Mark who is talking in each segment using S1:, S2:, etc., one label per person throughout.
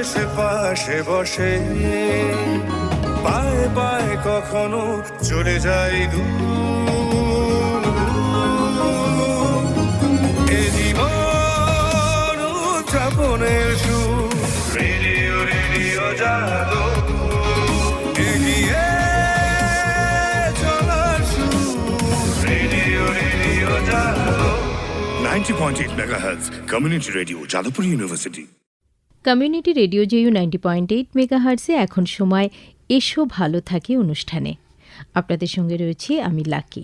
S1: এসে পাশে বসে। পায়ে পায়ে কখনো চলে যাই দূর। এ জীবন উদযাপনের সুর। রেডিও রেডিও রেডিও রেডিও জাগো। 90.8 megahertz community radio Jadavpur University.
S2: Community radio JU ninety point eight মেগাহার্সে এখন সময় এসো ভালো থাকে অনুষ্ঠানে। আপনাদের সঙ্গে রয়েছে আমি লাকি।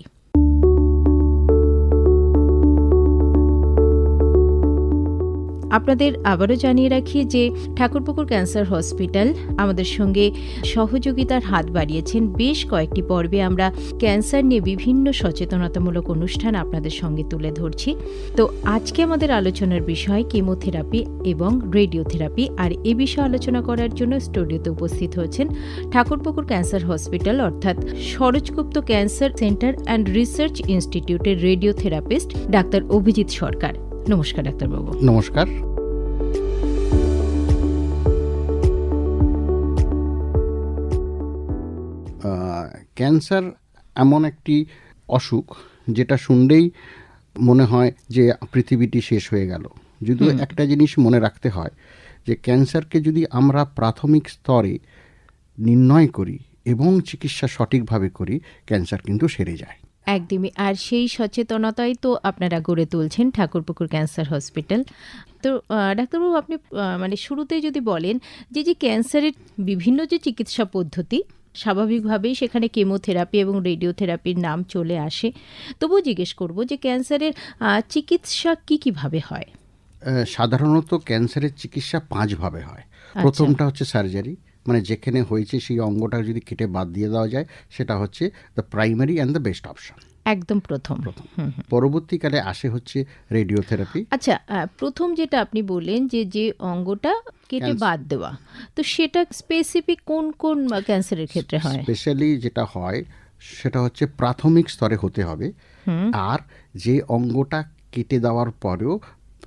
S2: আপনাদের আবারও জানিয়ে রাখি যে ঠাকুরপুকুর ক্যান্সার হসপিটাল আমাদের সঙ্গে সহযোগিতার হাত বাড়িয়েছেন বেশ কয়েকটি পর্বে আমরা ক্যান্সার নিয়ে বিভিন্ন সচেতনতামূলক অনুষ্ঠান আপনাদের সঙ্গে তুলে ধরছি। তো আজকে আমাদের আলোচনার বিষয় কেমোথেরাপি এবং রেডিওথেরাপি আর এ বিষয়ে আলোচনা করার জন্য স্টুডিওতে উপস্থিত হয়েছেন ঠাকুরপুকুর ক্যান্সার হসপিটাল অর্থাৎ Saroj Gupta cancer centre and research ইনস্টিটিউটের রেডিওথেরাপিস্ট ডাক্তার অভিজিৎ সরকার। নমস্কার ডাক্তারবাবু।
S3: নমস্কার। ক্যান্সার এমন একটি অসুখ যেটা শুনলেই মনে হয় যে পৃথিবীটি শেষ হয়ে গেল। যদিও একটা জিনিস মনে রাখতে হয় যে ক্যান্সারকে যদি আমরা প্রাথমিক স্তরে নির্ণয় করি এবং চিকিৎসা সঠিকভাবে করি ক্যান্সার কিন্তু সেরে যায়।
S2: একদমই। আর সেই সচেতনতাই তো আপনারা গড়ে তুলছেন ঠাকুরপুকুর ক্যান্সার হসপিটাল। তো ডাক্তারবাবু আপনি মানে শুরুতেই যদি বলেন যে যে ক্যান্সারের বিভিন্ন যে চিকিৎসা পদ্ধতি স্বাভাবিকভাবেই সেখানে কেমোথেরাপি এবং রেডিওথেরাপির নাম চলে আসে। তবু জিজ্ঞেস করব যে ক্যান্সারের চিকিৎসা কি কীভাবে হয়?
S3: সাধারণত ক্যান্সারের চিকিৎসা পাঁচভাবে হয়। প্রথমটা হচ্ছে সার্জারি মানে যেখানে হয়েছে সেই অঙ্গটা যদি কেটে বাদ দিয়ে দেওয়া যায় সেটা হচ্ছে the primary and the best option
S2: একদম প্রথম।
S3: পরবর্তীকালে আসে হচ্ছে রেডিওথেরাপি।
S2: আচ্ছা প্রথম যেটা আপনি বললেন যে যে অঙ্গটা কেটে বাদ দেওয়া তো সেটা স্পেসিফিক কোন কোন ক্যান্সারের ক্ষেত্রে হয়?
S3: স্পেশালি যেটা হয় সেটা হচ্ছে প্রাথমিক স্তরে হতে হবে। আর যে অঙ্গটা কেটে দেওয়ার পরেও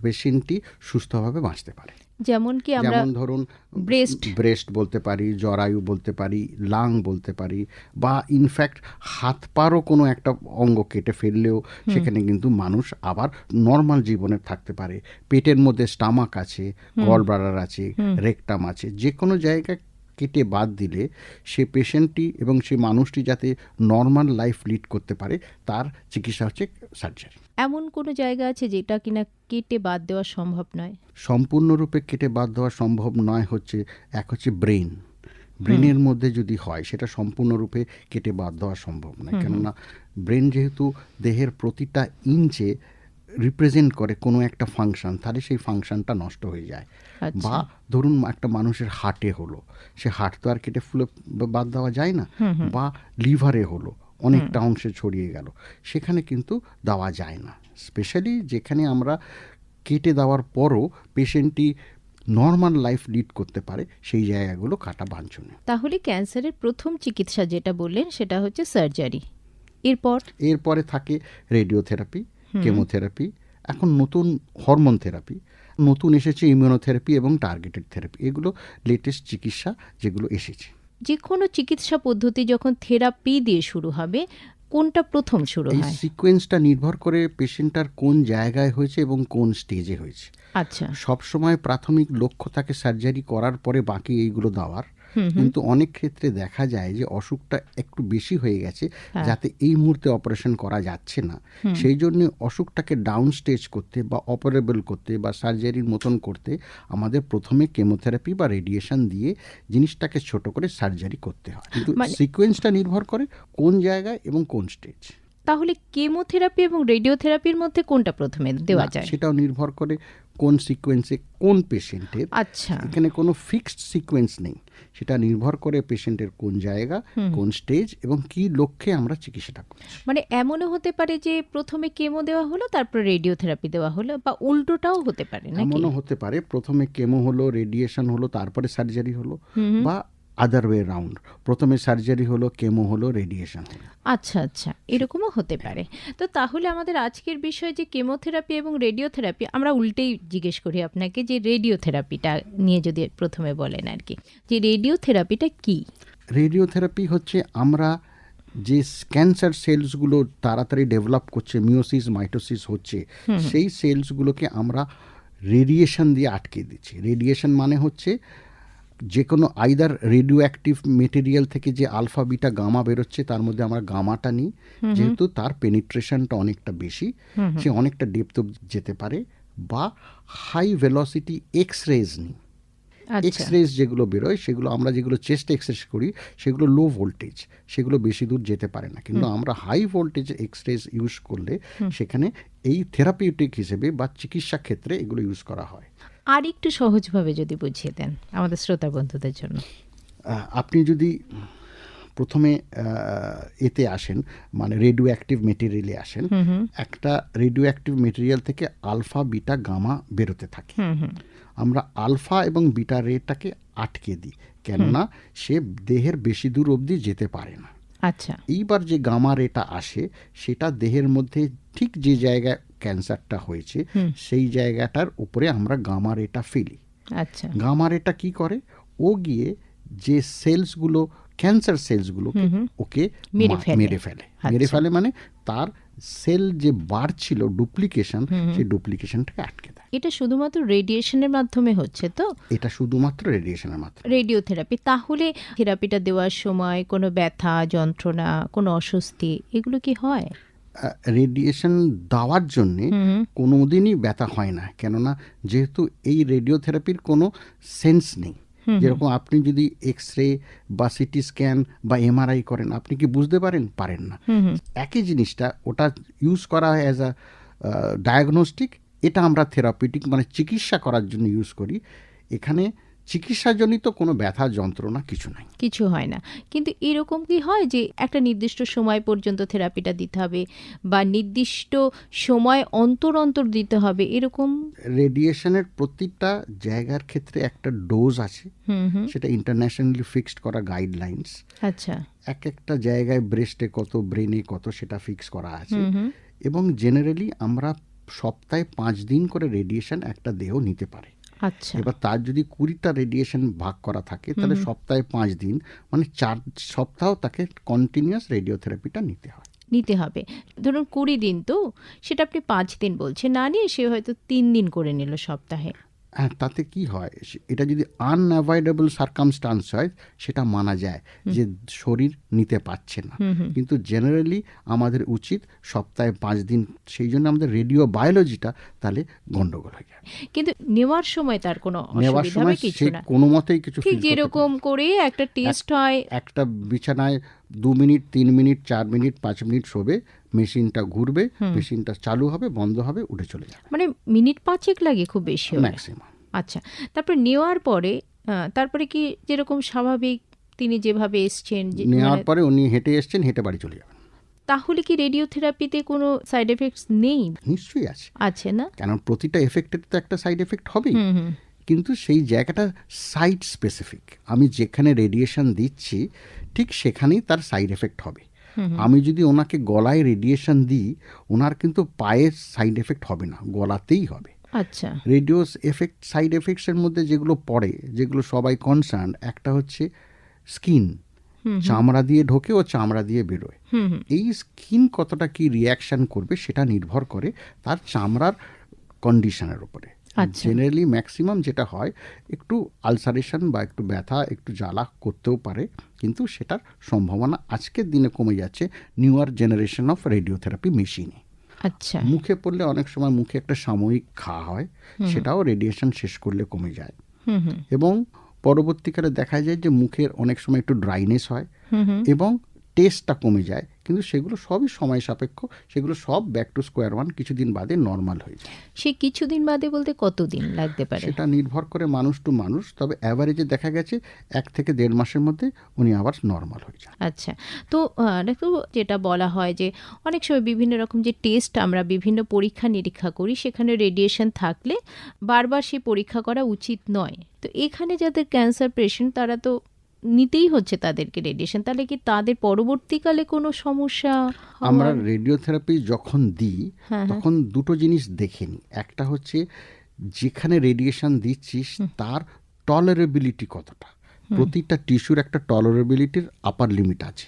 S3: পেশেন্টটি সুস্থভাবে বাঁচতে পারে।
S2: যেমন কি আমরা
S3: যেমন ধরুন
S2: ব্রেস্ট।
S3: ব্রেস্ট বলতে পারি জরায়ু বলতে পারি লাং বলতে পারি বা ইনফ্যাক্ট হাত পারও কোনো একটা অঙ্গ কেটে ফেললেও সেখানে কিন্তু মানুষ আবার নর্মাল জীবনে থাকতে পারে। পেটের মধ্যে স্টামাক আছে গলব্রাডার আছে রেকটাম আছে যে কোনো জায়গায় কেটে বাদ দিলে সে পেশেন্টটি এবং সে মানুষটি যাতে নর্মাল লাইফ লিড করতে পারে তার চিকিৎসা হচ্ছে সার্জারি
S2: এমন কোনো জায়গা আছে যেটা কিনা কেটে বাদ দেওয়া সম্ভব নয়?
S3: সম্পূর্ণরূপে কেটে বাদ দেওয়া সম্ভব নয় হচ্ছে এক হচ্ছে ব্রেন ব্রেনের মধ্যে যদি হয় সেটা সম্পূর্ণরূপে কেটে বাদ দেওয়া সম্ভব নয়। কেননা ব্রেন যেহেতু দেহের প্রতিটা ইঞ্চে রিপ্রেজেন্ট করে কোনো একটা ফাংশন তাহলে সেই ফাংশনটা নষ্ট হয়ে যায়।
S2: আচ্ছা।
S3: বা ধরুন একটা মানুষের হার্টে হলো সে হার্ট তো আর কেটে ফুলে বাদ দেওয়া যায় না। বা লিভারে হলো অনেকটা অংশে ছড়িয়ে গেল সেখানে কিন্তু দেওয়া যায় না। স্পেশালি যেখানে আমরা কেটে দেওয়ার পরও পেশেন্টটি নর্মাল লাইফ লিড করতে পারে সেই জায়গাগুলো কাটা বাঞ্ছনীয়।
S2: তাহলে ক্যান্সারের প্রথম চিকিৎসা যেটা বললেন সেটা হচ্ছে সার্জারি এরপর?
S3: এরপরে থাকে রেডিওথেরাপি কেমোথেরাপি এখন নতুন হরমোন থেরাপি নতুন এসেছে ইমিউনোথেরাপি এবং টার্গেটেড থেরাপি। এগুলো লেটেস্ট চিকিৎসা যেগুলো এসেছে।
S2: যে কোনো চিকিৎসা পদ্ধতি যখন থেরাপি দিয়ে শুরু হবে কোনটা প্রথম শুরু হয়?
S3: সিকোয়েন্সটা নির্ভর করে পেশেন্টটার কোন জায়গায় হয়েছে এবং কোন স্টেজে হয়েছে।
S2: আচ্ছা।
S3: সবসময় প্রাথমিক লক্ষ্য থাকে সার্জারি করার পরে বাকি এইগুলো দেওয়ার। কিন্তু অনেক ক্ষেত্রে দেখা যায় যে অসুখটা একটু বেশি হয়ে গেছে যাতে এই মুহূর্তে অপারেশন করা যাচ্ছে না। সেই জন্য অসুখটাকে ডাউন স্টেজ করতে বা অপারেবল করতে বা সার্জারির মতন করতে আমাদের প্রথমে কেমোথেরাপি বা রেডিয়েশন দিয়ে জিনিসটাকে ছোট করে সার্জারি করতে হয়। কিন্তু
S2: মানে-
S3: সিকোয়েন্সটা নির্ভর করে কোন জায়গায় এবং কোন স্টেজ।
S2: তাহলে কেমোথেরাপি এবং রেডিওথেরাপির মধ্যে কোনটা প্রথমে দেওয়া যায়?
S3: সেটাও নির্ভর করে কোন সিকোয়েন্সে কোন পেশেন্টের।
S2: আচ্ছা।
S3: এখানে কোনো ফিক্সড সিকোয়েন্স নেই। সেটা নির্ভর করে পেশেন্টের কোন জায়গা কোন স্টেজ এবং কি লক্ষ্যে আমরা চিকিৎসাটা করছি।
S2: মানে এমনও হতে পারে যে প্রথমে কেমো দেওয়া হলো তারপর রেডিওথেরাপি দেওয়া হলো বা উল্টোটাও হতে পারে
S3: এমনও হতে পারে প্রথমে কেমো হলো রেডিয়েশন হলো তারপরে সার্জারি হলো বা আদার ওয়ে রাউন্ড প্রথমে সার্জারি হলো কেমো হলো রেডিয়েশন
S2: আচ্ছা আচ্ছা এরকমও হতে পারে। তো তাহলে আমাদের আজকের বিষয় যে কেমোথেরাপি এবং রেডিওথেরাপি আমরা উল্টেই জিজ্ঞেস করি আপনাকে যে রেডিওথেরাপিটা নিয়ে যদি প্রথমে বলেন আর কি। যে রেডিওথেরাপিটা কি?
S3: রেডিওথেরাপি হচ্ছে আমরা যে ক্যান্সার সেলসগুলো তাড়াতাড়ি ডেভেলপ করছে মিওসিস মাইটোসিস হচ্ছে সেই সেলসগুলোকে আমরা রেডিয়েশন দিয়ে আটকে দিচ্ছি। রেডিয়েশন মানে হচ্ছে যে কোনো আইদার রেডিও অ্যাক্টিভ মেটেরিয়াল থেকে যে আলফা বিটা গামা বেরোচ্ছে তার মধ্যে আমরা গামাটা নিই। যেহেতু তার পেনিট্রেশনটা অনেকটা বেশি সে অনেকটা ডেপথ যেতে পারে বা হাই ভেলোসিটি এক্স রেজ নিই।
S2: আচ্ছা।
S3: এক্স রেজ যেগুলো বেরোয় সেগুলো আমরা যেগুলো চেস্ট এক্সরেস করি সেগুলো লো ভোল্টেজ সেগুলো বেশি দূর যেতে পারে না। কিন্তু আমরা high voltage X rays use করলে সেখানে এই থেরাপিউটিক হিসেবে বা চিকিৎসা ক্ষেত্রে এগুলো ইউজ করা হয়।
S2: আর একটু সহজভাবে যদি বুঝিয়ে দেন আমাদের শ্রোতা বন্ধুদের জন্য।
S3: আপনি যদি প্রথমে এতে আসেন মানে রেডিও অ্যাক্টিভ মেটেরিয়ালে আসেন একটা রেডিও অ্যাক্টিভ মেটেরিয়াল থেকে আলফা বিটা গামা বেরোতে থাকে। আমরা আলফা এবং বিটা রেটাকে আটকে দিই কেননা সে দেহের বেশি দূর অবধি যেতে পারে না।
S2: আচ্ছা।
S3: এইবার যে গামা রেটা আসে সেটা দেহের মধ্যে ঠিক যে জায়গায় ক্যান্সারটা হয়েছে সেই জায়গাটার উপরে আমরা গামা রেটা ফেলি।
S2: আচ্ছা।
S3: গামা রেটা কি করে? ও গিয়ে যে সেলসগুলো ক্যান্সার সেলসগুলোকে ওকে
S2: মেরে ফেলে।
S3: মেরে ফেলে। মেরে ফেলে মানে তার সেল যে বাড়ছিল ডুপ্লিকেশন সেই ডুপ্লিকেশনটাকে আটকে দেয়।
S2: এটা শুধুমাত্র রেডিয়েশনের মাধ্যমে হচ্ছে তো?
S3: এটা শুধুমাত্র রেডিয়েশনের মাধ্যমে।
S2: রেডিওথেরাপি। তাহলে থেরাপিটা দেওয়ার সময় কোনো ব্যথা যন্ত্রণা কোনো অস্বস্তি এগুলো কি হয়?
S3: রেডিয়েশন দেওয়ার জন্যে কোনো দিনই ব্যথা হয় না। কেননা যেহেতু এই রেডিওথেরাপির কোনো সেন্স নেই। যেরকম আপনি যদি এক্স রে বা সিটি স্ক্যান বা এমআরআই করেন আপনি কি বুঝতে পারেন? পারেন না। একই জিনিসটা ওটা ইউজ করা হয় অ্যাজ আ ডায়াগনস্টিক এটা আমরা থেরাপিউটিক মানে চিকিৎসা করার জন্য ইউজ করি। এখানে চিকিৎসাজনিত কোনো ব্যথা যন্ত্রণা কিছু নাই।
S2: কিছু হয় না। কিন্তু এরকম কি হয় যে একটা নির্দিষ্ট সময় পর্যন্ত থেরাপিটা দিতে হবে বা নির্দিষ্ট সময় অন্তর অন্তর দিতে হবে এরকম?
S3: রেডিয়েশনের প্রতিটা জায়গার ক্ষেত্রে একটা ডোজ আছে। সেটা ইন্টারন্যাশনালি ফিক্সড করা গাইডলাইন্স।
S2: আচ্ছা।
S3: এক একটা জায়গায় ব্রেস্টে কত ব্রেনে কত সেটা ফিক্স করা আছে। এবং জেনারেলি আমরা সপ্তাহে পাঁচ দিন করে রেডিয়েশন একটা দেহ নিতে পারে।
S2: আচ্ছা।
S3: এবার তার যদি কুড়িটা রেডিয়েশন ভাগ করা থাকে তাহলে সপ্তাহে পাঁচ দিন মানে চার সপ্তাহ তাকে কন্টিনিউয়াস রেডিওথেরাপিটা নিতে হয়।
S2: নিতে হবে। ধরুন কুড়ি দিন তো সেটা আপনি পাঁচ দিন বলছেন না নিয়ে সে হয়তো তিন দিন করে নিল সপ্তাহে।
S3: হ্যাঁ তাতে কি হয়? এটা যদি আনঅ্যাভয়েডেবল সার্কামস্টান্স হয় সেটা মানা যায় যে শরীর নিতে পারছে না। কিন্তু জেনারেলি আমাদের উচিত সপ্তাহে পাঁচ দিন সেই জন্য আমাদের রেডিও বায়োলজিটা তাহলে গন্ডগোল হয়ে যায়।
S2: কিন্তু নেওয়ার সময় তার কোনো
S3: নেওয়ার সময় সে কোনো মতেই কিছু
S2: ঠিক যেরকম করে একটা টেস্ট হয়।
S3: একটা বিছানায় দু মিনিট তিন মিনিট চার মিনিট পাঁচ মিনিট শোবে মেশিনটা ঘুরবে মেশিনটা চালু হবে বন্ধ হবে উঠে চলে যাবে।
S2: মানে মিনিট পাঁচেক লাগে খুব বেশি
S3: ম্যাক্সিমাম
S2: আচ্ছা তারপরে নেওয়ার পরে তারপরে কি যেরকম স্বাভাবিক তিনি যেভাবে এসছেন
S3: নেওয়ার
S2: মানে-
S3: পরে উনি হেঁটে এসছেন হেঁটে বাড়ি চলে যাবেন।
S2: তাহলে কি রেডিওথেরাপিতে কোনো সাইড এফেক্টস নেই?
S3: নিশ্চয়ই আছে।
S2: আছে না?
S3: কেন প্রতিটা এফেক্টের তো একটা সাইড এফেক্ট হবেই। কিন্তু সেই জায়গাটা সাইট স্পেসিফিক। আমি যেখানে রেডিয়েশন দিচ্ছি ঠিক সেখানেই তার সাইড এফেক্ট হবে। আমি যদি ওনাকে গলায় রেডিয়েশন দিই ওনার কিন্তু পায়ের সাইড এফেক্ট হবে না গলাতেই হবে।
S2: আচ্ছা।
S3: রেডিওস এফেক্ট সাইড এফেক্টসের মধ্যে যেগুলো পড়ে যেগুলো সবাই কনসার্ন একটা হচ্ছে স্কিন চামড়া দিয়ে ঢোকে ও চামড়া দিয়ে বেরোয়। এই স্কিন কতটা কি রিয়াকশন করবে সেটা নির্ভর করে তার চামড়ার কন্ডিশনের উপরে।
S2: আচ্ছা।
S3: জেনারেলি ম্যাক্সিমাম যেটা হয় একটু আলসারেশন বা একটু ব্যথা একটু জ্বালা করতেও পারে। কিন্তু সেটার সম্ভাবনা আজকের দিনে কমে যাচ্ছে নিউয়ার জেনারেশন অফ রেডিওথেরাপি মেশিনে।
S2: আচ্ছা।
S3: মুখে পড়লে অনেক সময় মুখে একটা সাময়িক ঘা হয় সেটাও রেডিয়েশন শেষ করলে কমে যায়। এবং পরবর্তীকালে দেখা যায় যে মুখের অনেক সময় একটু ড্রাইনেস হয় এবং টেস্টটা কমে যায়। কিন্তু সেগুলো সবই সময় সাপেক্ষ সেগুলো সব ব্যাক টু স্কোয়ার ওয়ান কিছুদিন বাদে নর্মাল হয়ে যায়।
S2: সে কিছুদিন বাদে বলতে কতদিন লাগতে পারে?
S3: সেটা নির্ভর করে মানুষ টু মানুষ তবে অ্যাভারেজে দেখা গেছে এক থেকে দেড় মাসের মধ্যে উনি আবার নর্মাল হয়ে যান।
S2: আচ্ছা তো যেটা বলা হয় যে অনেক সময় বিভিন্ন রকম যে টেস্ট আমরা বিভিন্ন পরীক্ষা নিরীক্ষা করি সেখানে রেডিয়েশন থাকলে বারবার সেই পরীক্ষা করা উচিত নয়। তো এখানে যাদের ক্যান্সার পেশেন্ট তারা তো নিতেই হচ্ছে তাদেরকে রেডিয়েশন তাহলে কি তাদের পরবর্তীকালে কোনো সমস্যা
S3: আমরা রেডিওথেরাপি যখন দিই
S2: হ্যাঁ, হ্যাঁ।
S3: তখন দুটো জিনিস দেখে নিই। একটা হচ্ছে যেখানে রেডিয়েশন দিচ্ছিস তার টলারেবিলিটি কতটা? প্রতিটা টিস্যুর একটা টলারেবিলিটির আপার লিমিট আছে।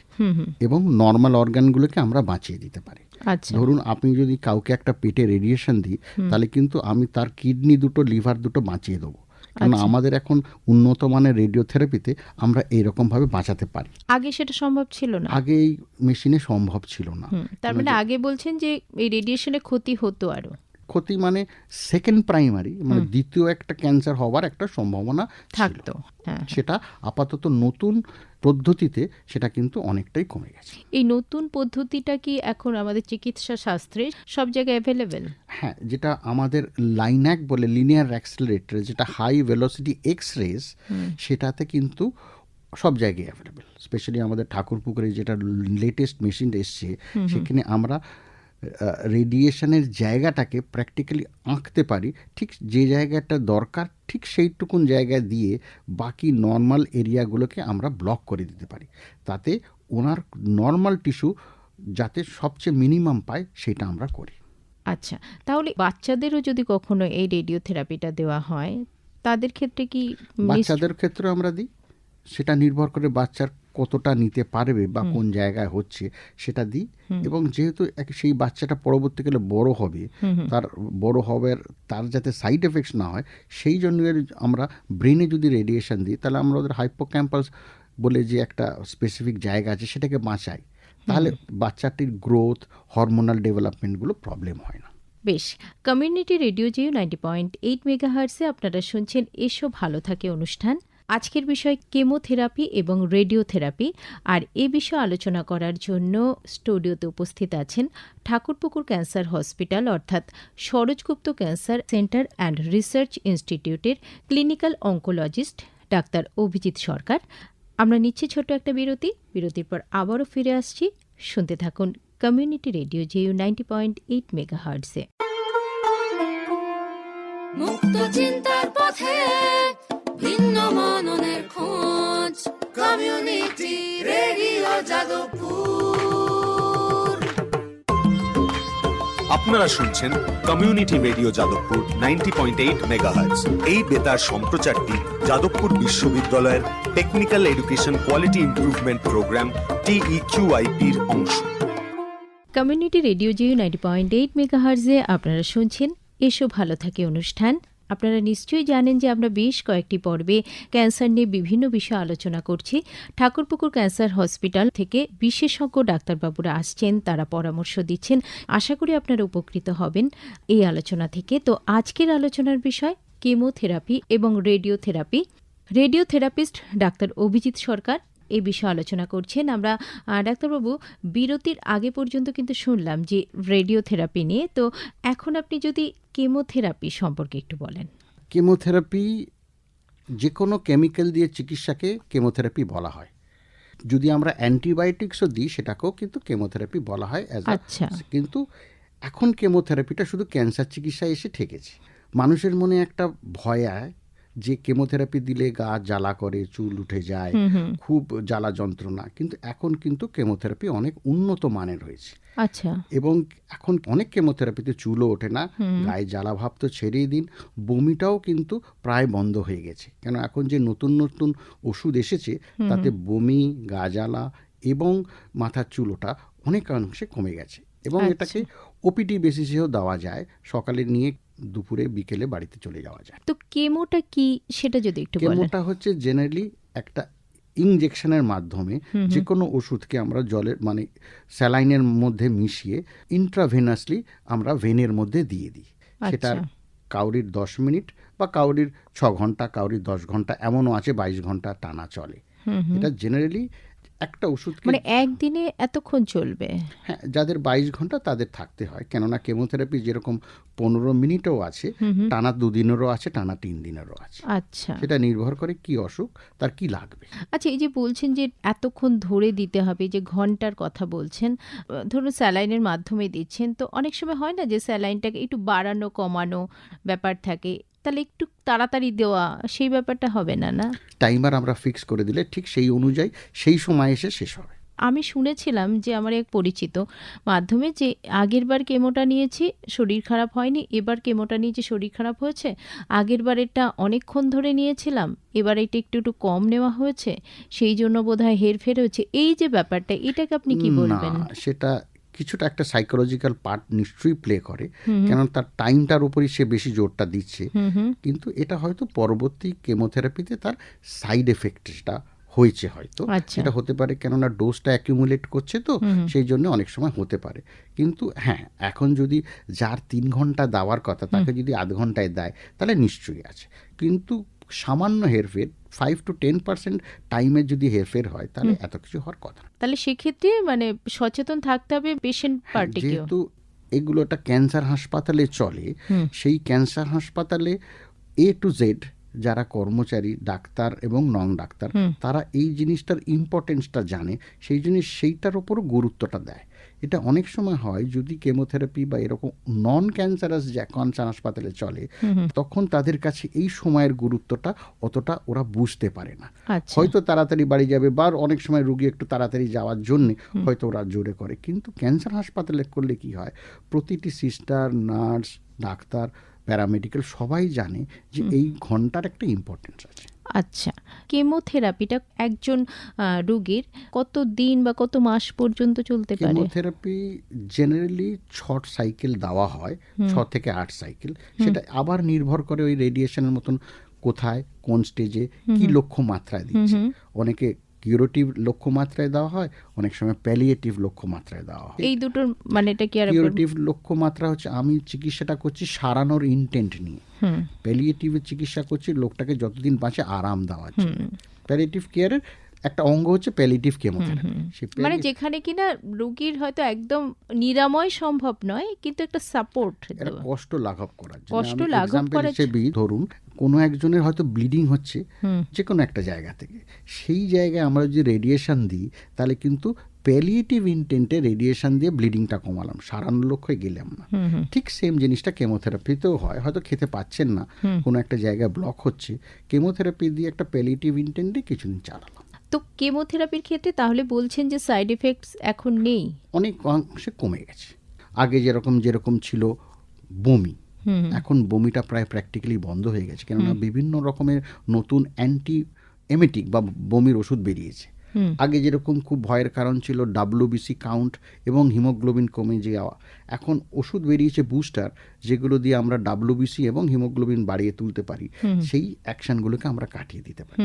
S3: এবং নর্মাল অর্গানগুলোকে আমরা বাঁচিয়ে দিতে পারি।
S2: আচ্ছা।
S3: ধরুন আপনি যদি কাউকে একটা পেটে রেডিয়েশন দিই তাহলে কিন্তু আমি তার কিডনি দুটো লিভার দুটো বাঁচিয়ে দেবো। কারণ
S2: আচ্ছা।
S3: আমাদের এখন উন্নত মানের রেডিওথেরাপিতে আমরা এইরকমভাবে বাঁচাতে পারি।
S2: আগে সেটা সম্ভব ছিল না।
S3: আগে এই মেশিনে সম্ভব ছিল না।
S2: তার মানে আগে বলছেন যে এই রেডিয়েশনে ক্ষতি হতো আরও
S3: ক্ষতি মানে সেকেন্ড প্রাইমারি মানে দ্বিতীয় একটা ক্যান্সার হওয়ার একটা সম্ভাবনা
S2: থাকতো হ্যাঁ।
S3: সেটা আপাতত নতুন পদ্ধতিতে সেটা কিন্তু অনেকটাই কমে গেছে।
S2: এই নতুন পদ্ধতিটা কি এখন আমাদের চিকিৎসা শাস্ত্রে সব জায়গায় অ্যাভেলেবেল
S3: হ্যাঁ যেটা আমাদের লাইন্যাক বলে লিনিয়ার অ্যাক্সিলারেটর যেটা হাই ভেলোসিটি এক্স রেস সেটাতে কিন্তু সব জায়গায় অ্যাভেলেবেল স্পেশালি আমাদের ঠাকুরপুকুরে যেটা লেটেস্ট মেশিন এসছে সেখানে আমরা রেডিয়েশনের জায়গাটাকে প্র্যাকটিক্যালি আঁকতে পারি ঠিক যে জায়গাটা দরকার ঠিক সেইটুকুন জায়গা দিয়ে বাকি নর্মাল এরিয়াগুলোকে আমরা ব্লক করে দিতে পারি। তাতে ওনার নর্মাল টিস্যু যাতে সবচেয়ে মিনিমাম পায় সেটা আমরা করি।
S2: আচ্ছা তাহলে বাচ্চাদেরও যদি কখনো এই রেডিওথেরাপিটা দেওয়া হয় তাদের ক্ষেত্রে কি
S3: বাচ্চাদের ক্ষেত্রে আমরা দিই সেটা নির্ভর করে বাচ্চার কতটা নিতে পারবে বা কোন জায়গায় হচ্ছে সেটা দিই। এবং যেহেতু সেই বাচ্চাটা পরবর্তীকালে বড় হবে তার বড় হবার তার যাতে সাইড এফেক্টস না হয় সেই জন্য আমরা ব্রেনে যদি রেডিয়েশন দিই তাহলে আমরা ওদের হাইপো ক্যাম্পাস বলে যে একটা স্পেসিফিক জায়গা আছে সেটাকে বাঁচাই। তাহলে বাচ্চাটির গ্রোথ হরমোনাল ডেভেলপমেন্টগুলো প্রবলেম হয় না।
S2: বেশ। Community radio JU ninety point eight মেগাহার্সে আপনারা শুনছেন। এসো ভালো থাকে অনুষ্ঠান। আজকের বিষয় কেমোথেরাপি এবং রেডিওথেরাপি। আর এ বিষয়ে আলোচনা করার জন্য স্টুডিওতে উপস্থিত আছেন ঠাকুরপুকুর ক্যান্সার হসপিটাল, অর্থাৎ Saroj Gupta cancer centre and research ইনস্টিটিউটের clinical oncologist doctor Abhijit Sarkar. আমরা নিচ্ছি ছোট্ট একটা বিরতি। বিরতির পর আবারও ফিরে আসছি। শুনতে থাকুন community radio JU ninety point eight mega হার্টসে
S4: মুক্ত চিন্তার পথে ভিন্ন কমিউনিটি রেডিও যাদবপুর
S5: আপনারা শুনছেন community radio Jadavpur ninety point eight megahertz এই বেতার সম্প্রচারটি যাদবপুর বিশ্ববিদ্যালয়ের technical education quality improvement programme টিইকিউআইপির অংশ।
S2: Community radio JU ninety point eight mega হার্টসে আপনারা শুনছেন। এসো ভালো থাকে অনুষ্ঠান। আপনারা নিশ্চয়ই জানেন যে আমরা বেশ কয়েকটি পর্বে ক্যান্সার নিয়ে বিভিন্ন বিষয়ে আলোচনা করছি। ঠাকুরপুকুর ক্যান্সার হসপিটাল থেকে বিশেষজ্ঞ ডাক্তারবাবুরা আসছেন, তারা পরামর্শ দিচ্ছেন। আশা করি আপনারা উপকৃত হবেন এই আলোচনা থেকে। তো আজকের আলোচনার বিষয় কেমোথেরাপি এবং radiotherapy. Radiotherapist doctor Abhijit Sarkar এই বিষয়ে আলোচনা করছেন। আমরা ডাক্তারবাবু, বিরতির আগে পর্যন্ত কিন্তু শুনলাম যে রেডিওথেরাপি নিয়ে। তো এখন আপনি যদি কেমোথেরাপি সম্পর্কে একটু বলেন।
S3: কেমোথেরাপি যে কোনো কেমিক্যাল দিয়ে চিকিৎসাকে কেমোথেরাপি বলা হয়। যদি আমরা অ্যান্টিবায়োটিক্সও দিই সেটাকেও কিন্তু কেমোথেরাপি বলা হয়
S2: আচ্ছা।
S3: কিন্তু এখন কেমোথেরাপিটা শুধু ক্যান্সার চিকিৎসায় এসে ঠেকেছে। মানুষের মনে একটা ভয় আয় যে কেমোথেরাপি দিলে গা জ্বালা করে চুল উঠে যায় খুব জ্বালা যন্ত্রণা। কিন্তু এখন কিন্তু কেমোথেরাপি অনেক উন্নত মানের হয়েছে।
S2: আচ্ছা।
S3: এবং এখন অনেক কেমোথেরাপিতে চুলও ওঠে না গায়ে জ্বালা ভাব তো ছেড়েই দিন। বমিটাও কিন্তু প্রায় বন্ধ হয়ে গেছে। কেন এখন যে নতুন নতুন ওষুধ এসেছে তাতে বমি গা জ্বালা এবং মাথার চুল ওঠা অনেকাংশে কমে গেছে। এবং
S2: আচ্ছা।
S3: এটাকে ওপিডি বেসিসেও দেওয়া যায়। সকালে নিয়ে দুপুরে বিকেলে বাড়িতে চলে যাওয়া যায়।
S2: তো কেমোটা কি সেটা যদি একটু
S3: কেমোটা হচ্ছে জেনারেলি একটা ইনজেকশনের মাধ্যমে যে কোনো ওষুধকে আমরা জলের মানে স্যালাইনের মধ্যে মিশিয়ে ইন্ট্রাভেনাসলি আমরা ভেনের মধ্যে দিয়ে দিই। সেটার
S2: আচ্ছা।
S3: কাউরির দশ মিনিট বা কাউরির ছ ঘণ্টা কাউরির দশ ঘণ্টা এমনও আছে বাইশ ঘণ্টা টানা চলে। এটা জেনারেলি একটা ওষুধ
S2: মানে একদিনে এতক্ষণ চলবে?
S3: হ্যাঁ যাদের বাইশ ঘণ্টা তাদের থাকতে হয়। কেননা কেমোথেরাপি যেরকম পনেরো মিনিটও আছে টানা দুদিনেরও আছে টানা তিন দিনেরও আছে।
S2: আচ্ছা।
S3: সেটা নির্ভর করে কি অসুখ তার কি লাগবে।
S2: আচ্ছা এই যে বলছেন যে এতক্ষণ ধরে দিতে হবে যে ঘণ্টার কথা বলছেন ধরুন স্যালাইনের মাধ্যমে দিচ্ছেন তো অনেক সময় হয় না যে স্যালাইনটাকে একটু বাড়ানো কমানো ব্যাপার থাকে? তাহলে একটু তাড়াতাড়ি দেওয়া সেই ব্যাপারটা হবে না না?
S3: টাইমার আমরা ফিক্স করে দিলে ঠিক সেই অনুযায়ী সেই সময় এসে শেষ হবে।
S2: আমি শুনেছিলাম যে আমার এক পরিচিত মাধ্যমে যে আগের বার কেমোটা নিয়েছি শরীর খারাপ হয়নি এবার কেমোটা নিয়েছি শরীর খারাপ হয়েছে আগের বারেরটা অনেকক্ষণ ধরে নিয়েছিলাম এবার এটা একটু একটু কম নেওয়া হয়েছে সেই জন্য বোধহয় হেরফের হয়েছে। এই যে ব্যাপারটা এটাকে আপনি কি বলবেন?
S3: সেটা কিছুটা একটা সাইকোলজিক্যাল পার্ট নিশ্চয়ই প্লে করে। কেন তার টাইমটার উপরই সে বেশি জোরটা দিচ্ছে। কিন্তু এটা হয়তো পরবর্তী কেমোথেরাপিতে তার সাইড এফেক্টটা হয়েছে হয়তো।
S2: আচ্ছা।
S3: সেটা হতে পারে কেননা ডোজটা অ্যাকিউমুলেট করছে তো সেই জন্য অনেক সময় হতে পারে। কিন্তু হ্যাঁ এখন যদি যার তিন ঘণ্টা দেওয়ার কথা তাকে যদি আধ ঘন্টায় দেয় তাহলে নিশ্চয়ই আছে। কিন্তু সামান্য হেরফের ফাইভ টু টেন পার্সেন্ট টাইমের যদি হেরফের হয় তাহলে এত কিছু হওয়ার কথা না।
S2: তাহলে সেক্ষেত্রে মানে সচেতন থাকতে হবে পেশেন্ট পার্টিকেও
S3: যেহেতু এগুলো একটা ক্যান্সার হাসপাতালে চলে সেই ক্যান্সার হাসপাতালে এ টু জেড যারা কর্মচারী ডাক্তার এবং নন ডাক্তার তারা এই জিনিসটার ইম্পর্টেন্সটা জানে সেই জন্য সেইটার ওপরও গুরুত্বটা দেয়। এটা অনেক সময় হয় যদি কেমোথেরাপি বা এরকম নন ক্যান্সারাস যে ক্যান্সার হাসপাতালে চলে তখন তাদের কাছে এই সময়ের গুরুত্বটা অতটা ওরা বুঝতে পারে না।
S2: আচ্ছা।
S3: হয়তো তাড়াতাড়ি বাড়ি যাবে বা অনেক সময় রুগী একটু তাড়াতাড়ি যাওয়ার জন্য হয়তো ওরা জোরে করে। কিন্তু ক্যান্সার হাসপাতালে করলে কি হয় প্রতিটি সিস্টার নার্স ডাক্তার প্যারামেডিক্যাল সবাই জানে যে এই ঘণ্টার একটা ইম্পর্টেন্স আছে।
S2: আচ্ছা কেমোথেরাপিটা একজন রুগীর কত দিন বা কত মাস পর্যন্ত চলতে পারে?
S3: কেমোথেরাপি জেনারেলি ছট সাইকেল দেওয়া হয় ছ থেকে আট সাইকেল সেটা আবার নির্ভর করে ওই রেডিয়েশনের মতন কোথায় কোন স্টেজে কি লক্ষ্য মাত্রায় দিচ্ছে। অনেকে কিউরেটিভ লক্ষ্যমাত্রায় দেওয়া হয় অনেক সময় প্যালিয়েটিভ লক্ষ্যমাত্রায় দেওয়া হয়।
S2: এই দুটোর মানে এটা কি আর
S3: কিউরেটিভ লক্ষ্যমাত্রা হচ্ছে আমি চিকিৎসাটা করছি সারানোর ইনটেন্ট নিয়ে। প্যালিয়েটিভ চিকিৎসা করছি লোকটাকে যতদিন বাঁচে আরাম দেওয়া জন্য। প্যালিয়েটিভ কেয়ারের একটা অঙ্গ হচ্ছে প্যালিটিভ কেমোথেরাপি
S2: মানে যেখানে কিনা রোগীর হয়তো একদম নিরাময় সম্ভব নয় কিন্তু একটা সাপোর্ট
S3: কষ্ট লাঘব করার জন্য।
S2: কষ্ট লাঘব করার
S3: হিসেবে ধরুন কোনো একজনের হয়তো ব্লিডিং হচ্ছে যে কোনো একটা জায়গা থেকে। সেই জায়গায় আমরা যদি রেডিয়েশন দিই তাহলে কিন্তু প্যালিয়েটিভ ইন্টেন্টে রেডিয়েশন দিয়ে ব্লিডিংটা কমালাম। সারানোর লক্ষ্যে গেলাম না। ঠিক সেম জিনিসটা কেমোথেরাপিতেও হয়। হয়তো খেতে পাচ্ছেন না। কোনো একটা জায়গায় ব্লক হচ্ছে। কেমোথেরাপি দিয়ে একটা প্যালিয়েটিভ ইন্টেন্টে কিছুদিন চালালাম।
S2: তো কেমোথেরাপির ক্ষেত্রে তাহলে বলছেন যে সাইড এফেক্টস এখন নেই।
S3: অনেক অংশে কমে গেছে। আগে যেরকম যেরকম ছিল বমি এখন বমিটা প্রায় প্র্যাকটিক্যালি বন্ধ হয়ে গেছে। কেননা বিভিন্ন রকমের নতুন অ্যান্টি এমেটিক বা বমির ওষুধ বেরিয়েছে। আগে যেরকম খুব ভয়ের কারণ ছিল ডাব্লিউবিসি কাউন্ট এবং হিমোগ্লোবিন কমে যাওয়া এখন ওষুধ বেরিয়েছে বুস্টার যেগুলো দিয়ে আমরা ডাব্লিউবিসি এবং হিমোগ্লোবিন বাড়িয়ে তুলতে পারি সেই অ্যাকশনগুলোকে আমরা কাটিয়ে দিতে পারি।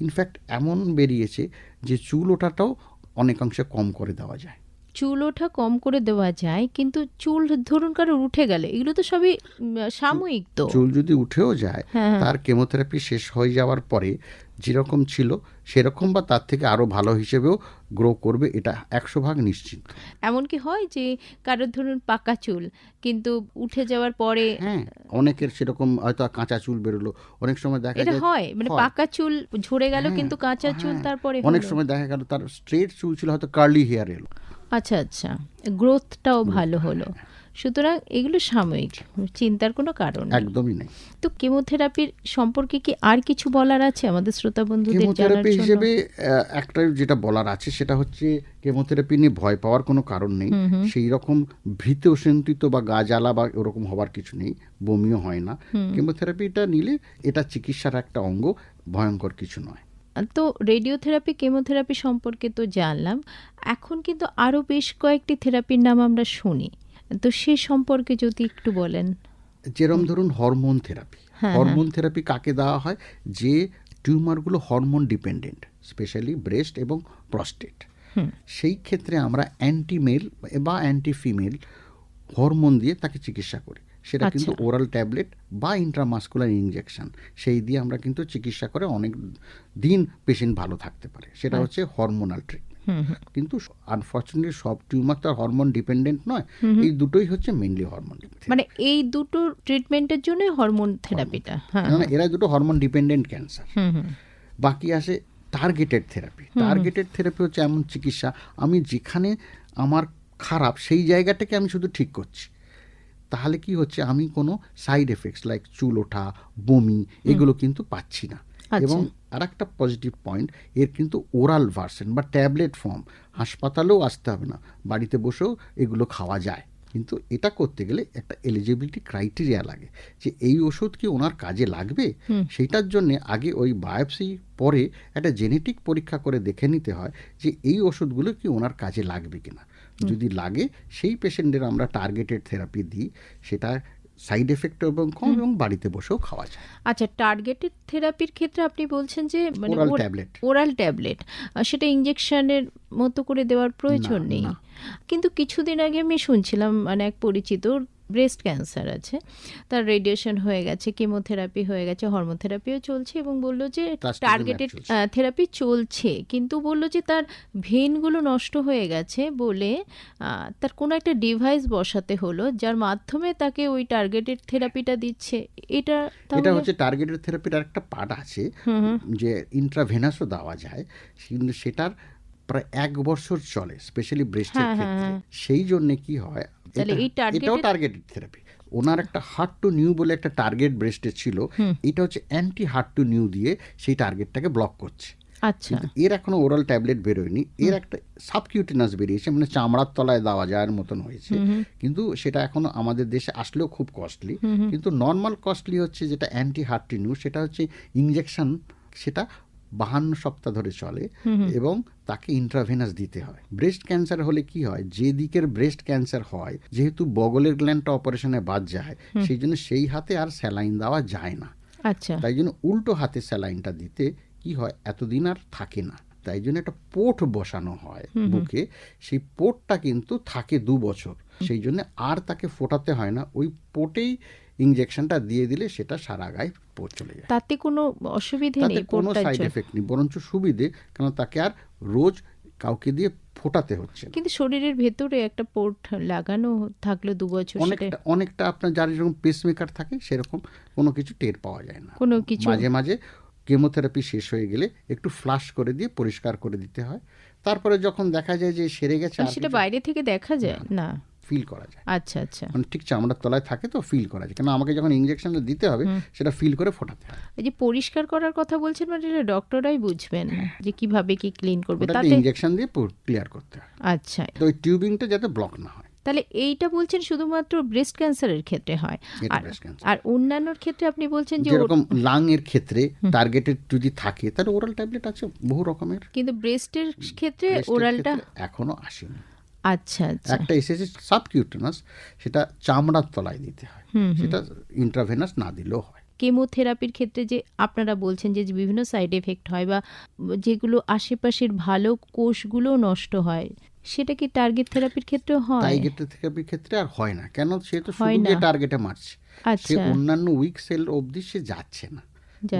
S3: ইনফ্যাক্ট এমন বেরিয়েছে যে চুল ওঠাটাও অনেকাংশে কম করে দেওয়া যায়।
S2: চুল ওঠা কম করে দেওয়া যায় কিন্তু চুল ধরুন কারোর উঠে গেলে এগুলো তো সবই সাময়িক তো।
S3: চুল যদি উঠেও যায়
S2: হ্যাঁ।
S3: তার কেমোথেরাপি শেষ হয়ে যাওয়ার পরে যেরকম ছিল সেরকম বা তার থেকে আরও ভালো হিসেবেও গ্রো করবে এটা একশো ভাগ নিশ্চিত।
S2: এমন কি হয় যে কারোর ধরুন পাকা চুল কিন্তু উঠে যাওয়ার পরে
S3: হ্যাঁ অনেকের সেরকম হয়তো কাঁচা চুল বেরোলো। অনেক সময় দেখা যায়
S2: হয় মানে পাকা চুল ঝরে গেল
S3: হ্যাঁ,
S2: কিন্তু কাঁচা চুল
S3: হ্যাঁ।
S2: তারপরে
S3: অনেক সময় দেখা গেল তার স্ট্রেট চুল ছিল হয়তো কার্লি হেয়ার এলো।
S2: আচ্ছা আচ্ছা। গ্রোথটাও ভালো হলো। সুতরাং এগুলো সাময়িক চিন্তার কোনো কারণ
S3: একদমই নেই।
S2: তো কেমোথেরাপির সম্পর্কে কি আর কিছু বলার আছে আমাদের শ্রোতা বন্ধুদের জানার
S3: কেমোথেরাপি হিসেবে একটা যেটা বলার আছে সেটা হচ্ছে কেমোথেরাপি নিয়ে ভয় পাওয়ার কোনো কারণ নেই। সেই রকম ভীত চিন্তিত বা গা জ্বালা বা ওরকম হবার কিছু নেই বমিও হয় না। কেমোথেরাপিটা নিলে এটা চিকিৎসার একটা অঙ্গ ভয়ঙ্কর কিছু নয়।
S2: তো রেডিওথেরাপি কেমোথেরাপি সম্পর্কে তো জানলাম। এখন কিন্তু আরও বেশ কয়েকটি থেরাপির নাম আমরা শুনি। তো সে সম্পর্কে যদি একটু বলেন।
S3: যেরম ধরুন হরমোন থেরাপি।
S2: হ্যাঁ,
S3: হরমোন থেরাপি কাকে দেওয়া হয়? যে টিউমারগুলো হরমোন ডিপেন্ডেন্ট স্পেশালি ব্রেস্ট এবং প্রস্টেট। সেই ক্ষেত্রে আমরা অ্যান্টিমেল বা অ্যান্টি ফিমেল হরমোন দিয়ে তাকে চিকিৎসা করি। সেটা কিন্তু
S2: আচ্ছা।
S3: ওরাল ট্যাবলেট বা ইন্ট্রামাস্কুলার ইনজেকশন সেই দিয়ে আমরা কিন্তু চিকিৎসা করে অনেক দিন পেশেন্ট ভালো থাকতে পারে। সেটা হচ্ছে হরমোনাল ট্রিটমেন্ট কিন্তু আনফর্চুনেটলি সব টিউমার তো হরমোন ডিপেন্ডেন্ট নয়। এই দুটোই হচ্ছে মেনলি হরমোন
S2: মানে এই দুটো ট্রিটমেন্টের জন্য হরমোন থেরাপিটা হ্যাঁ।
S3: এরা দুটো হরমোন ডিপেন্ডেন্ট ক্যান্সার বাকি আসে টার্গেটেড থেরাপি টার্গেটেড থেরাপি হচ্ছে এমন চিকিৎসা। আমি যেখানে আমার খারাপ সেই জায়গাটাকে আমি শুধু ঠিক করছি। তাহলে কি হচ্ছে? আমি কোনো সাইড এফেক্টস লাইক চুল ওঠা বমি এগুলো কিন্তু পাচ্ছি না।
S2: আচ্ছা।
S3: এবং আর একটা পজিটিভ পয়েন্ট এর কিন্তু ওরাল ভার্সন বা ট্যাবলেট ফর্ম হাসপাতালেও আসতে হবে না। বাড়িতে বসেও এগুলো খাওয়া যায়। কিন্তু এটা করতে গেলে একটা এলিজিবিলিটি ক্রাইটেরিয়া লাগে যে এই ওষুধ কি ওনার কাজে লাগবে? সেইটার জন্য আগে ওই বায়োপসি পরে একটা জেনেটিক পরীক্ষা করে দেখে নিতে হয় যে এই ওষুধগুলো কি ওনার কাজে লাগবে কিনা। যদি লাগে সেই পেশেন্টদের আমরা টার্গেটেড থেরাপি দিই। সেটা সাইড এফেক্ট এবং কম এবং বাড়িতে বসেও খাওয়া যায়।
S2: আচ্ছা টার্গেটেড থেরাপির ক্ষেত্রে আপনি বলছেন যে মানে
S3: Oral
S2: ওর- ওরাল ট্যাবলেট সেটা ইঞ্জেকশনের মতো করে দেওয়ার প্রয়োজন নেই। কিন্তু কিছুদিন আগে আমি শুনছিলাম মানে এক পরিচিত ব্রেস্ট ক্যান্সার আছে। তার রেডিয়েশন হয়ে গেছে কেমোথেরাপি হয়ে গেছে হরমোথেরাপিও চলছে এবং বলল যে টার্গেটেড থেরাপি চলছে। কিন্তু বলল যে তার ভেনগুলো নষ্ট হয়ে গেছে বলে তার কোনো একটা ডিভাইস বসাতে হলো যার মাধ্যমে তাকে ওই টার্গেটেড থেরাপিটা দিচ্ছে। এটা
S3: এটা হচ্ছে টার্গেটেড থেরাপির একটা পার্ট আছে যে ইন্ট্রাভেনাসও দেওয়া যায় কিন্তু সেটার প্রায় এক বছর চলে স্পেশালি ব্রেস্টের
S2: হ্যাঁ, হ্যাঁ,
S3: ক্ষেত্রে।
S2: হ্যাঁ।
S3: সেই জন্য কি হয় এটা- এটাও টার্গেটেড থেরাপি ওনার একটা হার্ট টু নিউ বলে একটা টার্গেট ব্রেস্টে ছিল। এটা হচ্ছে অ্যান্টি হার্ট টু নিউ দিয়ে সেই টার্গেটটাকে ব্লক করছে।
S2: আচ্ছা।
S3: এর এখনও ওরাল ট্যাবলেট বেরোয়নি। এর একটা সাবকিউটিনাস বেরিয়েছে মানে চামড়ার তলায় দেওয়া যাওয়ার মতন হয়েছে। কিন্তু সেটা এখনও আমাদের দেশে আসলেও খুব কস্টলি কিন্তু নর্মাল কস্টলি হচ্ছে যেটা অ্যান্টি হার্টিনিউ সেটা হচ্ছে ইঞ্জেকশন সেটা বাহান্ন সপ্তাহ ধরে চলে এবং তাকে ইন্ট্রাভেনাস দিতে হয়। ব্রেস্ট ক্যান্সার হলে কি হয়? যে দিকের ব্রেস্ট ক্যান্সার হয় যেহেতু বগলের গ্ল্যান্ডটা অপারেশনে বাদ যায় সেই জন্য সেই হাতে আর স্যালাইন দেওয়া যায় না।
S2: আচ্ছা।
S3: তাই জন্য উল্টো হাতে স্যালাইনটা দিতে কি হয়? এতদিন আর থাকে না। তাই জন্য একটা পোর্ট বসানো হয় বুকে। সেই পোর্টটা কিন্তু থাকে দু বছর। সেই জন্য আর তাকে ফোটাতে হয় না। ওই পোর্টেই ইঞ্জেকশনটা দিয়ে দিলে সেটা সারা গায়ে চলে যায়।
S2: তাতে কোনো অসুবিধে নেই
S3: কোনো সাইড এফেক্ট নেই বরঞ্চ সুবিধে কারণ তাকে আর রোজ কাউকে দিয়ে ফোটাতে হচ্ছে
S2: কিন্তু শরীরের ভেতরে একটা পোর্ট লাগানো থাকল দু বছর
S3: অনেকটা অনেকটা আপনার যার যেরকম পেসমেকার থাকে সেরকম কোনো কিছু টের পাওয়া যায় না।
S2: কোনো কিছু?
S3: মাঝে মাঝে কেমোথেরাপি শেষ হয়ে গেলে একটু ফ্লাশ করে দিয়ে পরিষ্কার করে দিতে হয়। তারপরে যখন দেখা যায় যে সেরে গেছে
S2: সেটা বাইরে থেকে দেখা যায়? না।
S3: ফিল করা যায়।
S2: আচ্ছা আচ্ছা।
S3: মানে ঠিক চামড়ার তলায় থাকে তো ফিল করা যায়। কেন আমাকে যখন ইঞ্জেকশনটা দিতে হবে সেটা ফিল করে ফোটাতে হয়।
S2: এই যে পরিষ্কার করার কথা বলছেন মানে এটা ডক্টররাই বুঝবেন যে কীভাবে কি ক্লিন করবে। তাতে
S3: ইঞ্জেকশন দিয়ে ক্লিয়ার করতে হয়।
S2: আচ্ছা।
S3: তো ওই টিউবিংটা যাতে ব্লক না হয়।
S2: তাহলে এইটা বলছেন শুধুমাত্র ব্রেস্ট ক্যান্সারের ক্ষেত্রে হয়। আর অন্যান্যর ক্ষেত্রে আপনি বলছেন যে
S3: যেরকম লাং এর ক্ষেত্রে টার্গেটেড যদি থাকে তাহলে ওরাল ট্যাবলেট আছে বহু রকমের।
S2: কিন্তু ব্রেস্টের ক্ষেত্রে ওরালটা
S3: এখনও আসেনি।
S2: আচ্ছা আচ্ছা।
S3: একটা এসেছে সাবকিউটেনাস সেটা চামড়ার তলায় দিতে হয়। সেটা ইন্ট্রাভেনাস না দিলেও হয়।
S2: কেমোথেরাপির ক্ষেত্রে যে আপনারা বলছেন যে বিভিন্ন সাইড এফেক্ট হয় বা যেগুলো আশেপাশের ভালো কোষগুলো নষ্ট হয় সেটা কি টার্গেট থেরাপির ক্ষেত্রেও হয়?
S3: টার্গেটেড থেরাপির ক্ষেত্রে আর হয় না। কেন? সে তো শুধু। গিয়ে টার্গেটে মারছে। সে
S2: আচ্ছা।
S3: অন্যান্য উইক সেল অবধি সে যাচ্ছে না।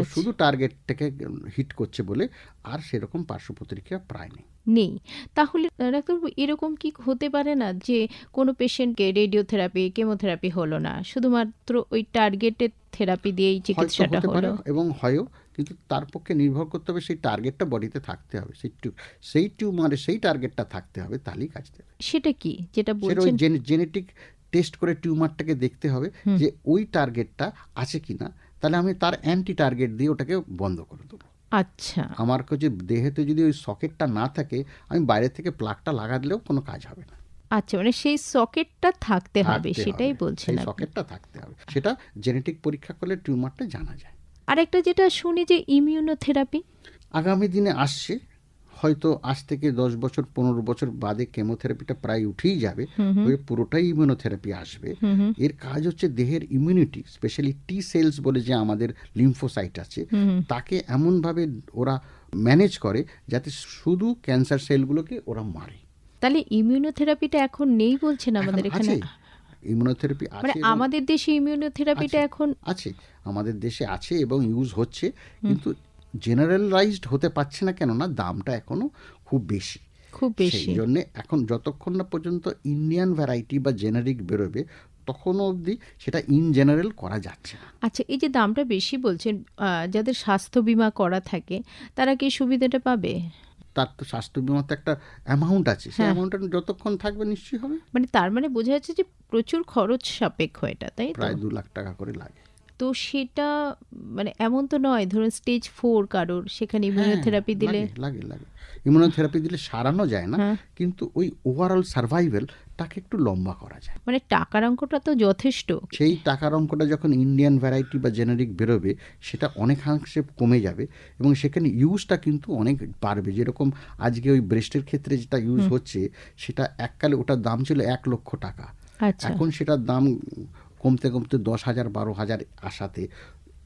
S3: শুধু টার্গেটটাকে হিট করছে বলে আর সেরকম পার্শ্ব প্রতিক্রিয়া প্রায় নেই।
S2: নেই। তাহলে ডাক্তারবাবু এরকম কি হতে পারে না যে কোনো পেশেন্টকে রেডিওথেরাপি কেমোথেরাপি হলো না? শুধুমাত্র ওই টার্গেটেড থেরাপি দিয়েই চিকিৎসাটা হলো।
S3: এবং হয়ও কিন্তু তার পক্ষে নির্ভর করতে হবে সেই টার্গেটটা বডিতে থাকতে হবে। সেই টিউ সেই টিউমারে সেই টার্গেটটা থাকতে হবে তাহলেই কাজ দেবে।
S2: সেটা কি? যেটা বলছেন
S3: জেনেটিক টেস্ট করে টিউমারটাকে দেখতে হবে যে ওই টার্গেটটা আছে কিনা তাহলে আমি তার অ্যান্টি টার্গেট দিয়ে ওটাকে বন্ধ করে দেবো।
S2: আচ্ছা।
S3: আমার কাছে দেহেতে যদি ওই সকেটটা না থাকে আমি বাইরে থেকে প্লাগটা লাগালেও কোনো কাজ হবে না।
S2: আচ্ছা মানে সেই সকেটটা থাকতে হবে সেটাই। বলছেন
S3: সকেটটা থাকতে হবে। সেটা জেনেটিক পরীক্ষা করলে টিউমারটা জানা যায়।
S2: আর একটা যেটা শুনি যে ইমিউনোথেরাপি
S3: আগামী দিনে আসছে হয়তো আজ থেকে দশ বছর পনেরো বছর বাদে কেমোথেরাপিটা প্রায় উঠেই যাবে। হয়ে পুরোটাই ইমিউনোথেরাপি আসবে। এর কাজ হচ্ছে দেহের ইমিউনিটি স্পেশালি টি সেলস বলে যে আমাদের লিম্ফোসাইট আছে তাকে এমনভাবে ওরা ম্যানেজ করে যাতে শুধু ক্যান্সার সেলগুলোকে ওরা মারে।
S2: তাহলে ইমিউনোথেরাপিটা এখন নেই বলছেন আমাদের
S3: এখন ইমিউনোথেরাপি আছে
S2: আমাদের দেশে ইমিউনোথেরাপিটা। এখন
S3: আছে। আমাদের দেশে আছে এবং ইউজ হচ্ছে কিন্তু জেনারেলাইজড হতে পারছে না কেননা দামটা এখনও খুব বেশি।
S2: খুব বেশি।
S3: সেই জন্য এখন যতক্ষণ না পর্যন্ত ইন্ডিয়ান ভ্যারাইটি বা জেনারিক বেরোবে তখনও অবধি সেটা ইন জেনারেল করা যাচ্ছে না।
S2: আচ্ছা এই যে দামটা বেশি বলছেন যাদের স্বাস্থ্য বিমা করা থাকে তারা কি সুবিধাটা পাবে?
S3: তার তো স্বাস্থ্য বিমাতে একটা অ্যামাউন্ট আছে। সেই। অ্যামাউন্টটা যতক্ষণ থাকবে নিশ্চয়ই হবে।
S2: মানে তার মানে বোঝা যাচ্ছে যে প্রচুর খরচ সাপেক্ষ এটা তাই
S3: প্রায় দু লাখ টাকা করে লাগে।
S2: তো সেটা মানে এমন তো নয় ধরুন স্টেজ ফোর কারোর সেখানে ইমিউনোথেরাপি
S3: হ্যাঁ,
S2: দিলে।
S3: লাগে, লাগে। ইমিউনোথেরাপি দিলে সারানো যায় না
S2: হ্যাঁ।
S3: কিন্তু ওই ওভারঅল সার্ভাইভেলটাকে একটু লম্বা করা যায়।
S2: মানে টাকার অঙ্কটা তো যথেষ্ট।
S3: সেই টাকার অঙ্কটা যখন ইন্ডিয়ান ভ্যারাইটি বা জেনারিক বেরোবে সেটা অনেকাংশে কমে যাবে এবং সেখানে ইউজটা কিন্তু অনেক বাড়বে। যেরকম আজকে ওই ব্রেস্টের ক্ষেত্রে যেটা ইউজ হচ্ছে সেটা এককালে ওটার দাম ছিল এক লক্ষ টাকা। এখন সেটার দাম কমতে কমতে দশ হাজার বারো হাজার আসাতে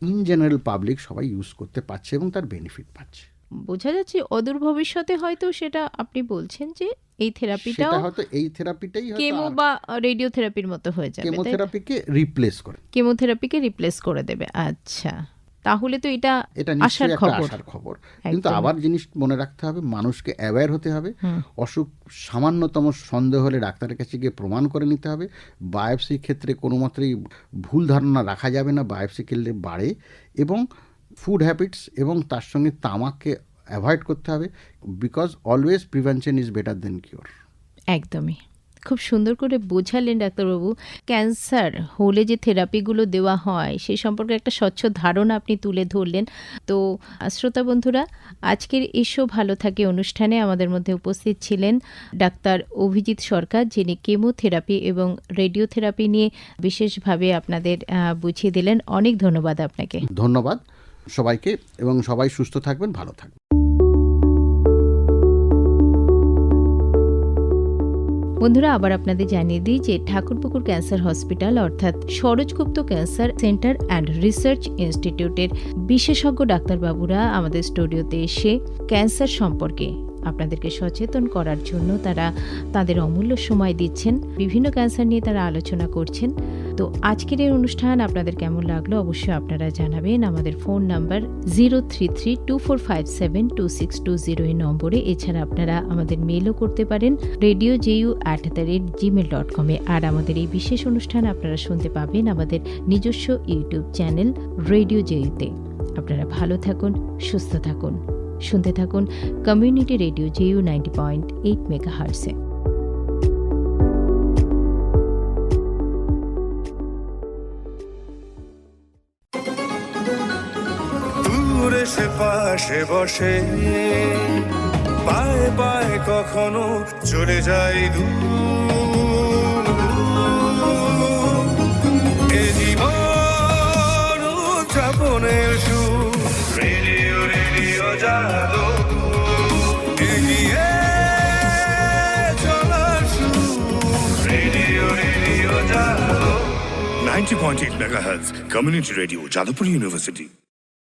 S3: ইন জেনারেল পাবলিক সবাই ইউজ করতে পারছে এবং তার বেনিফিট পাচ্ছে।
S2: বোঝা যাচ্ছে অদূর ভবিষ্যতে হয়তো সেটা আপনি বলছেন যে এই থেরাপিটাও
S3: হয়তো এই থেরাপিটাই
S2: কেমো বা রেডিওথেরাপির মতো হয়ে যাবে?
S3: কেমোথেরাপিকে রিপ্লেস করে।
S2: কেমোথেরাপিকে রিপ্লেস করে দেবে আচ্ছা। তাহলে তো এটা
S3: এটা
S2: আসার খবর।
S3: খবর। কিন্তু আবার জিনিস মনে রাখতে হবে মানুষকে অ্যাওয়্যার হতে হবে অসুখ সামান্যতম সন্দেহ হলে ডাক্তারের কাছে গিয়ে প্রমাণ করে নিতে হবে। বায়োপসির ক্ষেত্রে কোনো মাত্রই ভুল ধারণা রাখা যাবে না বায়োপসি করলে বাড়ে এবং ফুড হ্যাবিটস এবং তার সঙ্গে তামাককে অ্যাভয়েড করতে হবে because always prevention is better than cure
S2: একদমই। খুব সুন্দর করে বোঝালেন ডাক্তারবাবু ক্যান্সার হলে যে থেরাপিগুলো দেওয়া হয় সেই সম্পর্কে একটা স্বচ্ছ ধারণা আপনি তুলে ধরলেন। তো, শ্রোতা বন্ধুরা, আজকের এসো ভালো থাকে অনুষ্ঠানে আমাদের মধ্যে উপস্থিত ছিলেন ডাক্তার অভিজিৎ সরকার, যিনি কেমোথেরাপি এবং রেডিওথেরাপি নিয়ে বিশেষভাবে আপনাদের বুঝিয়ে দিলেন। অনেক ধন্যবাদ আপনাকে।
S3: ধন্যবাদ সবাইকে এবং সবাই সুস্থ থাকবেন, ভালো থাকবেন।
S2: বন্ধুরা, আবার আপনাদের জানিয়ে দিই যে ঠাকুরপুকুর ক্যান্সার হসপিটাল, অর্থাৎ Saroj Gupta cancer centre and research ইনস্টিটিউটের বিশেষজ্ঞ ডাক্তারবাবুরা আমাদের স্টুডিওতে এসে ক্যান্সার সম্পর্কে আপনাদেরকে সচেতন করার জন্য তারা তাদের অমূল্য সময় দিচ্ছেন, বিভিন্ন ক্যান্সার নিয়ে তারা আলোচনা করছেন। তো আজকের এই অনুষ্ঠান আপনাদের কেমন লাগল অবশ্যই আপনারা জানাবেন আমাদের phone number zero three three two four five seven two six two zero এই নম্বরে। এছাড়া আপনারা আমাদের মেলও করতে পারেন radio JU at the rate Gmail dot কমে আর আমাদের এই বিশেষ অনুষ্ঠান আপনারা শুনতে পাবেন আমাদের নিজস্ব ইউটিউব চ্যানেল রেডিও জেইউতে আপনারা ভালো থাকুন, সুস্থ থাকুন। শুনতে থাকুন community radio JU ninety point eight mega হার্সে
S1: পাশে বসে, পায়ে পায়ে কখনো চলে যায় দূর। জীবন উদযাপনের সুর 90.8 megahertz community radio jadavpur university